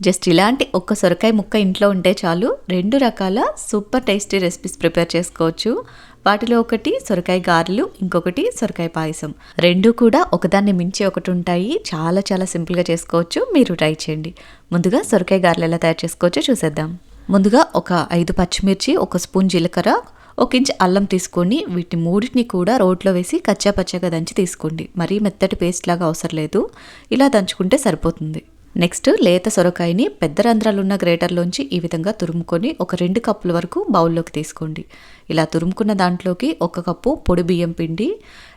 Just ఇలాంటి ఒక్క సొరకాయ ముక్క ఇంట్లో ఉంటే చాలు. రెండు రకాల సూపర్ టేస్టీ రెసిపీస్ ప్రిపేర్ చేసుకోవచ్చు. వాటిలో ఒకటి సొరకాయ గారెలు ఇంకొకటి సొరకాయ పాయసం. రెండు కూడా ఒకదాన్ని మించి ఒకటి ఉంటాయి. చాలా చాలా సింపుల్గా చేసుకోవచ్చు. మీరు ట్రై చేయండి. ముందుగా సొరకాయ గారెలు ఎలా తయారు చేసుకోవచ్చో చూసేద్దాం. ముందుగా ఒక ఐదు పచ్చిమిర్చి ఒక స్పూన్ జీలకర్ర ఒక ఇంచ్ అల్లం తీసుకొని వీటి మూడింటిని కూడా రోట్లో వేసి కచ్చా పచ్చగా దంచి తీసుకోండి. మరీ మెత్తటి పేస్ట్ లాగా అవసరం లేదు. ఇలా దంచుకుంటే సరిపోతుంది. నెక్స్ట్ లేత సొరకాయని పెద్ద రంధ్రాలున్న గ్రేటర్లోంచి ఈ విధంగా తురుముకొని ఒక రెండు కప్పుల వరకు బౌల్లోకి తీసుకోండి. ఇలా తురుముకున్న దాంట్లోకి ఒక కప్పు పొడి బియ్యం పిండి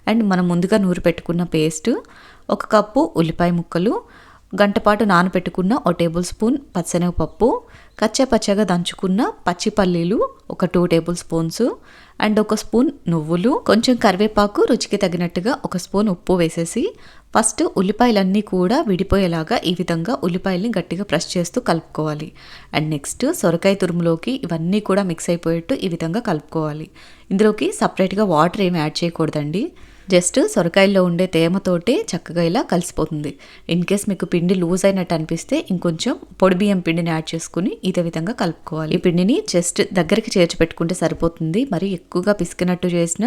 అండ్ మనం ముందుగా నూరు పెట్టుకున్న పేస్ట్ ఒక కప్పు ఉల్లిపాయ ముక్కలు గంటపాటు నానబెట్టుకున్న ఒక టేబుల్ స్పూన్ పచ్చనగపప్పు కచ్చా పచ్చగా దంచుకున్న పచ్చి పల్లీలు ఒక టూ టేబుల్ స్పూన్స్ అండ్ ఒక స్పూన్ నువ్వులు కొంచెం కరివేపాకు రుచికి తగినట్టుగా ఒక స్పూన్ ఉప్పు వేసేసి ఫస్ట్ ఉల్లిపాయలన్నీ కూడా విడిపోయేలాగా ఈ విధంగా ఉల్లిపాయల్ని గట్టిగా ప్రెస్ చేస్తూ కలుపుకోవాలి. అండ్ నెక్స్ట్ సొరకాయ తురుములోకి ఇవన్నీ కూడా మిక్స్ అయిపోయేట్టు ఈ విధంగా కలుపుకోవాలి. ఇందులోకి సపరేట్గా వాటర్ ఏమి యాడ్ చేయకూడదండి. జస్ట్ సొరకాయల్లో ఉండే తేమతోటి చక్కగా ఇలా కలిసిపోతుంది. ఇన్ కేస్ మీకు పిండి లూజ్ అయినట్టు అనిపిస్తే ఇంకొంచెం పొడి బియ్యం పిండిని యాడ్ చేసుకుని ఇదే విధంగా కలుపుకోవాలి. ఈ పిండిని జస్ట్ దగ్గరికి చేర్చి పెట్టుకుంటే సరిపోతుంది. మరి ఎక్కువగా పిసికినట్టు చేసిన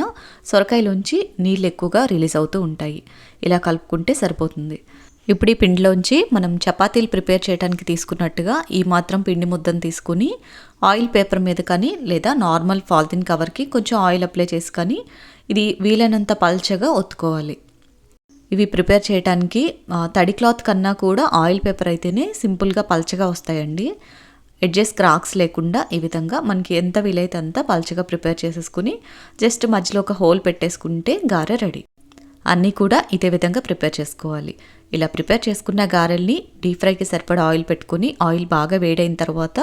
సొరకాయలోంచి నీళ్ళు ఎక్కువగా రిలీజ్ అవుతూ ఉంటాయి. ఇలా కలుపుకుంటే సరిపోతుంది. ఇప్పుడు ఈ పిండిలోంచి మనం చపాతీలు ప్రిపేర్ చేయడానికి తీసుకున్నట్టుగా ఈ మాత్రం పిండి ముద్దను తీసుకుని ఆయిల్ పేపర్ మీద కానీ లేదా నార్మల్ ఫాల్తిన్ కవర్కి కొంచెం ఆయిల్ అప్లై చేసి కానీ ఇది వీలైనంత పల్చగా ఒత్తుకోవాలి. ఇవి ప్రిపేర్ చేయడానికి తడి క్లాత్ కన్నా కూడా ఆయిల్ పేపర్ అయితేనే సింపుల్గా పల్చగా వస్తాయండి. ఎడ్జెస్ క్రాక్స్ లేకుండా ఈ విధంగా మనకి ఎంత వీలైతే అంత పల్చగా ప్రిపేర్ చేసేసుకుని జస్ట్ మధ్యలో ఒక హోల్ పెట్టేసుకుంటే గారె రెడీ. అన్నీ కూడా ఇదే విధంగా ప్రిపేర్ చేసుకోవాలి. ఇలా ప్రిపేర్ చేసుకున్న గారెల్ని డీప్ ఫ్రైకి సరిపడా ఆయిల్ పెట్టుకుని ఆయిల్ బాగా వేడైన తర్వాత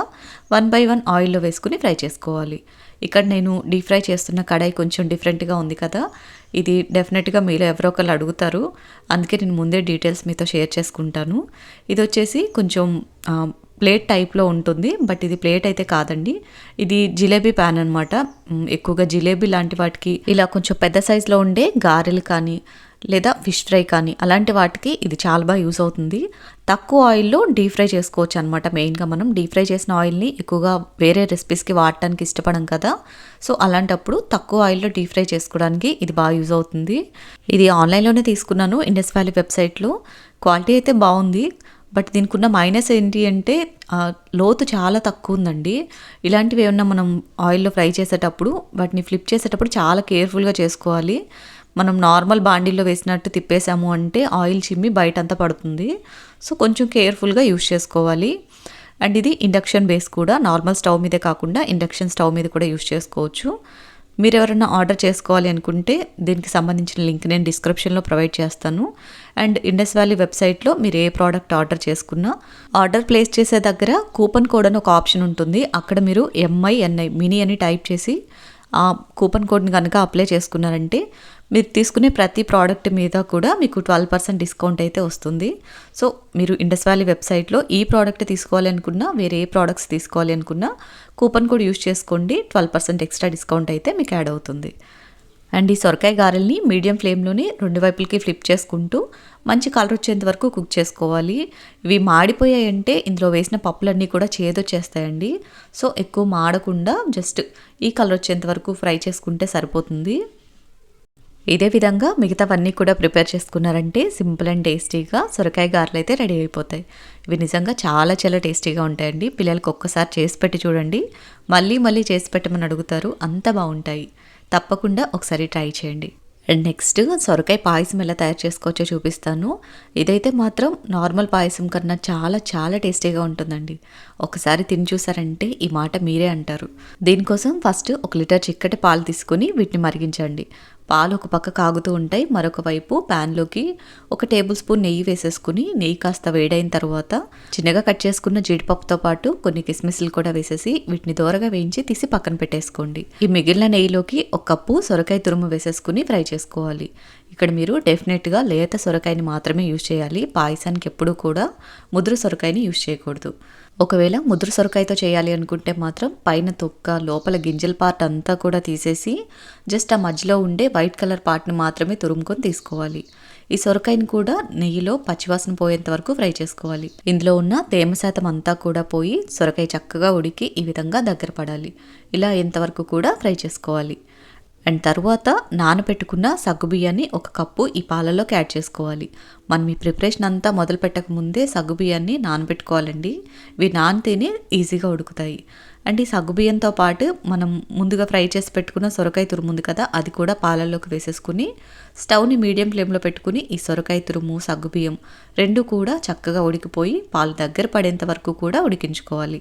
వన్ బై వన్ ఆయిల్లో వేసుకుని ఫ్రై చేసుకోవాలి. ఇక్కడ నేను డీప్ ఫ్రై చేస్తున్న కడాయి కొంచెం డిఫరెంట్గా ఉంది కదా. ఇది డెఫినెట్గా మీలో ఎవరో ఒకరు అడుగుతారు. అందుకే నేను ముందే డీటెయిల్స్ మీతో షేర్ చేసుకుంటాను. ఇది వచ్చేసి కొంచెం ప్లేట్ టైప్లో ఉంటుంది. బట్ ఇది ప్లేట్ అయితే కాదండి. ఇది జిలేబీ ప్యాన్ అనమాట ఎక్కువగా జిలేబీ లాంటి వాటికి ఇలా కొంచెం పెద్ద సైజులో ఉండే గారెలు కానీ లేదా ఫిష్ ఫ్రై కానీ అలాంటి వాటికి ఇది చాలా బాగా యూస్ అవుతుంది. తక్కువ ఆయిల్లో డీప్ ఫ్రై చేసుకోవచ్చు అనమాట మెయిన్గా మనం డీప్ ఫ్రై చేసిన ఆయిల్ని ఎక్కువగా వేరే రెసిపీస్కి వాడటానికి ఇష్టపడం కదా. సో అలాంటప్పుడు తక్కువ ఆయిల్లో డీప్ ఫ్రై చేసుకోవడానికి ఇది బాగా యూజ్ అవుతుంది. ఇది ఆన్లైన్లోనే తీసుకున్నాను ఇండస్ వ్యాలీ వెబ్సైట్లో. క్వాలిటీ అయితే బాగుంది. బట్ దీనికి ఉన్న మైనస్ ఏంటి అంటే లోతు చాలా తక్కువ ఉందండి. ఇలాంటివి ఏమన్నా మనం ఆయిల్లో ఫ్రై చేసేటప్పుడు వాటిని ఫ్లిప్ చేసేటప్పుడు చాలా కేర్ఫుల్గా చేసుకోవాలి. మనం నార్మల్ బాండీలో వేసినట్టు తిప్పేసాము అంటే ఆయిల్ చిమ్మి బయట అంతా పడుతుంది. సో కొంచెం కేర్ఫుల్గా యూస్ చేసుకోవాలి. అండ్ ఇది ఇండక్షన్ బేస్ కూడా నార్మల్ స్టవ్ మీదే కాకుండా ఇండక్షన్ స్టవ్ మీద కూడా యూస్ చేసుకోవచ్చు. మీరు ఎవరైనా ఆర్డర్ చేసుకోవాలి అనుకుంటే దీనికి సంబంధించిన లింక్ నేను డిస్క్రిప్షన్లో ప్రొవైడ్ చేస్తాను. అండ్ ఇండస్ వ్యాలీ వెబ్సైట్లో మీరు ఏ ప్రోడక్ట్ ఆర్డర్ చేసుకున్నా ఆర్డర్ ప్లేస్ చేసే దగ్గర కూపన్ కోడ్ అని ఒక ఆప్షన్ ఉంటుంది. అక్కడ మీరు ఎంఐఎన్ఐ మినీ అని టైప్ చేసి ఆ కూపన్ కోడ్ని కనుక అప్లై చేసుకున్నారంటే మీరు తీసుకునే ప్రతి ప్రోడక్ట్ మీద కూడా మీకు ట్వెల్వ్ పర్సెంట్ డిస్కౌంట్ అయితే వస్తుంది. సో మీరు ఇండస్ వ్యాలీ వెబ్సైట్లో ఈ ప్రోడక్ట్ తీసుకోవాలి అనుకున్నా వేరే ఏ ప్రోడక్ట్స్ తీసుకోవాలి అనుకున్నా కూపన్ కోడ్ యూస్ చేసుకోండి ట్వెల్వ్ పర్సెంట్ ఎక్స్ట్రా డిస్కౌంట్ అయితే మీకు యాడ్ అవుతుంది. అండ్ ఈ సొరకాయ గారెల్ని మీడియం ఫ్లేమ్లోనే రెండు వైపులకి ఫ్లిప్ చేసుకుంటూ మంచి కలర్ వచ్చేంత వరకు కుక్ చేసుకోవాలి. ఇవి మాడిపోయాయంటే ఇందులో వేసిన పప్పులన్నీ కూడా చేదొచ్చేస్తాయండి సో ఎక్కువ మాడకుండా జస్ట్ ఈ కలర్ వచ్చేంత వరకు ఫ్రై చేసుకుంటే సరిపోతుంది. ఇదే విధంగా మిగతావన్నీ కూడా ప్రిపేర్ చేసుకున్నారంటే సింపుల్ అండ్ టేస్టీగా సొరకాయ గారెలు అయితే రెడీ అయిపోతాయి. ఇవి నిజంగా చాలా చాలా టేస్టీగా ఉంటాయండి. పిల్లలకి ఒక్కసారి చేసి పెట్టి చూడండి. మళ్ళీ మళ్ళీ చేసి పెట్టమని అడుగుతారు. అంత బాగుంటాయి. తప్పకుండా ఒకసారి ట్రై చేయండి. అండ్ నెక్స్ట్ సొరకాయ పాయసం ఎలా తయారు చేసుకోవచ్చో చూపిస్తాను. ఇదైతే మాత్రం నార్మల్ పాయసం కన్నా చాలా చాలా టేస్టీగా ఉంటుందండి. ఒకసారి తిని చూసారంటే ఈ మాట మీరే అంటారు. దీనికోసం ఫస్ట్ ఒక లీటర్ చిక్కటి పాలు తీసుకుని వీటిని మరిగించండి. పాలు ఒక పక్క కాగుతూ ఉంటాయి మరొక వైపు ప్యాన్లోకి ఒక టేబుల్ స్పూన్ నెయ్యి వేసేసుకుని నెయ్యి కాస్త వేడైన తర్వాత చిన్నగా కట్ చేసుకున్న జీడిపప్పుతో పాటు కొన్ని కిస్మిస్లు కూడా వేసేసి వీటిని దూరగా వేయించి తీసి పక్కన పెట్టేసుకోండి. ఈ మిగిలిన నెయ్యిలోకి ఒక కప్పు సొరకాయ తురుము వేసేసుకుని ఫ్రై చేసుకోవాలి. ఇక్కడ మీరు డెఫినెట్గా లేత సొరకాయని మాత్రమే యూజ్ చేయాలి. పాయసానికి ఎప్పుడూ కూడా ముదురు సొరకాయని యూజ్ చేయకూడదు. ఒకవేళ ముదురు సొరకాయతో చేయాలి అనుకుంటే మాత్రం పైన తొక్క లోపల గింజల పార్ట్ అంతా కూడా తీసేసి జస్ట్ ఆ మధ్యలో ఉండే వైట్ కలర్ పార్ట్ని మాత్రమే తురుముకొని తీసుకోవాలి. ఈ సొరకాయని కూడా నెయ్యిలో పచ్చివాసన పోయేంత వరకు ఫ్రై చేసుకోవాలి. ఇందులో ఉన్న తేమ శాతం అంతా కూడా పోయి సొరకాయ చక్కగా ఉడికి ఈ విధంగా దగ్గర పడాలి. ఇలా ఎంతవరకు కూడా ఫ్రై చేసుకోవాలి. అండ్ తర్వాత నానబెట్టుకున్న సగ్గుబియ్యాన్ని ఒక కప్పు ఈ పాలలోకి యాడ్ చేసుకోవాలి. మనం ఈ ప్రిపరేషన్ అంతా మొదలు పెట్టక ముందే సగ్గుబియ్యాన్ని నానబెట్టుకోవాలండి. ఇవి నానితేనే ఈజీగా ఉడుకుతాయి. అండ్ ఈ సగ్గుబియ్యంతో పాటు మనం ముందుగా ఫ్రై చేసి పెట్టుకున్న సొరకాయ తురుము ఉంది కదా అది కూడా పాలల్లోకి వేసేసుకుని స్టవ్ని మీడియం ఫ్లేమ్లో పెట్టుకుని ఈ సొరకాయ తురుము సగ్గుబియ్యం రెండు కూడా చక్కగా ఉడికిపోయి పాలు దగ్గర పడేంత వరకు కూడా ఉడికించుకోవాలి.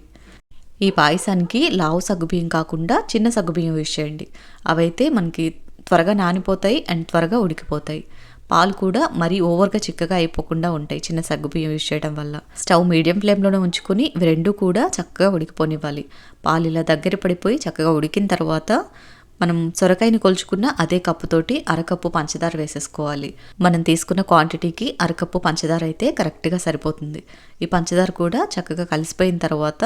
ఈ పాయసానికి లావు సగ్గుబియ్యం కాకుండా చిన్న సగ్గుబియ్యం యూజ్ చేయండి. అవైతే మనకి త్వరగా నానిపోతాయి అండ్ త్వరగా ఉడికిపోతాయి. పాలు కూడా మరీ ఓవర్గా చిక్కగా అయిపోకుండా ఉంటాయి చిన్న సగ్గుబియ్యం యూజ్ చేయడం వల్ల. స్టవ్ మీడియం ఫ్లేమ్లోనే ఉంచుకొని ఇవి రెండు కూడా చక్కగా ఉడికిపోనివ్వాలి. పాలు ఇలా దగ్గర పడిపోయి చక్కగా ఉడికిన తర్వాత మనం సొరకాయని కొలుచుకున్న అదే కప్పుతోటి అరకప్పు పంచదార వేసేసుకోవాలి. మనం తీసుకున్న క్వాంటిటీకి అరకప్పు పంచదార అయితే కరెక్ట్గా సరిపోతుంది. ఈ పంచదార కూడా చక్కగా కలిసిపోయిన తర్వాత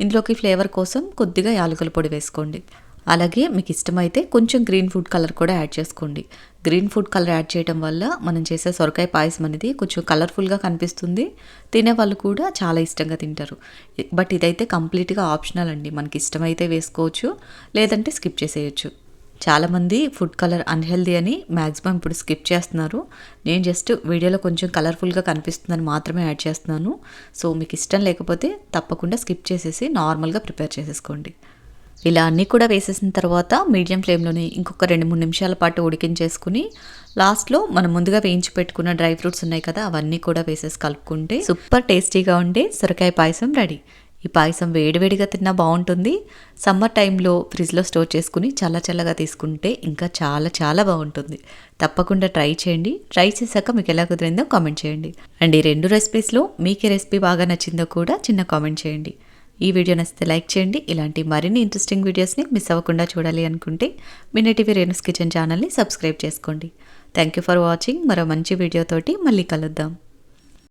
ఇందులోకి ఫ్లేవర్ కోసం కొద్దిగా యాలకుల పొడి వేసుకోండి. అలాగే మీకు ఇష్టమైతే కొంచెం గ్రీన్ ఫుడ్ కలర్ కూడా యాడ్ చేసుకోండి. గ్రీన్ ఫుడ్ కలర్ యాడ్ చేయడం వల్ల మనం చేసే సొరకాయ పాయసం అనేది కొంచెం కలర్ఫుల్గా కనిపిస్తుంది. తినే వాళ్ళు కూడా చాలా ఇష్టంగా తింటారు. బట్ ఇదైతే కంప్లీట్గా ఆప్షనల్ అండి. మనకి ఇష్టమైతే వేసుకోవచ్చు లేదంటే స్కిప్ చేసేయచ్చు. చాలామంది ఫుడ్ కలర్ అన్హెల్దీ అని మ్యాక్సిమం ఇప్పుడు స్కిప్ చేస్తున్నారు. నేను జస్ట్ వీడియోలో కొంచెం కలర్ఫుల్గా కనిపిస్తుందని మాత్రమే యాడ్ చేస్తున్నాను. సో మీకు ఇష్టం లేకపోతే తప్పకుండా స్కిప్ చేసేసి నార్మల్గా ప్రిపేర్ చేసేసుకోండి. ఇలా అన్నీ కూడా వేసేసిన తర్వాత మీడియం ఫ్లేమ్లోనే ఇంకొక రెండు మూడు నిమిషాల పాటు ఉడికించేసుకుని లాస్ట్లో మనం ముందుగా వేయించి పెట్టుకున్న డ్రై ఫ్రూట్స్ ఉన్నాయి కదా అవన్నీ కూడా వేసేసి కలుపుకుంటే సూపర్ టేస్టీగా ఉండే సొరకాయ పాయసం రెడీ. ఈ పాయసం వేడివేడిగా తిన్నా బాగుంటుంది. సమ్మర్ టైంలో ఫ్రిడ్జ్లో స్టోర్ చేసుకుని చల్ల చల్లగా తీసుకుంటే ఇంకా చాలా చాలా బాగుంటుంది. తప్పకుండా ట్రై చేయండి. ట్రై చేశాక మీకు ఎలా కుదిరిందో కామెంట్ చేయండి. అండ్ ఈ రెండు రెసిపీస్లో మీకు రెసిపీ బాగా నచ్చిందో కూడా చిన్న కామెంట్ చేయండి. ఈ వీడియో నచ్చితే లైక్ చేయండి. ఇలాంటి మరిన్ని ఇంట్రెస్టింగ్ వీడియోస్ని మిస్ అవ్వకుండా చూడాలి అనుకుంటే మిన్నటివి రేణుస్ కిచెన్ ఛానల్ని సబ్స్క్రైబ్ చేసుకోండి. థ్యాంక్ యూ ఫర్ వాచింగ్ మరో మంచి వీడియోతోటి మళ్ళీ కలుద్దాం.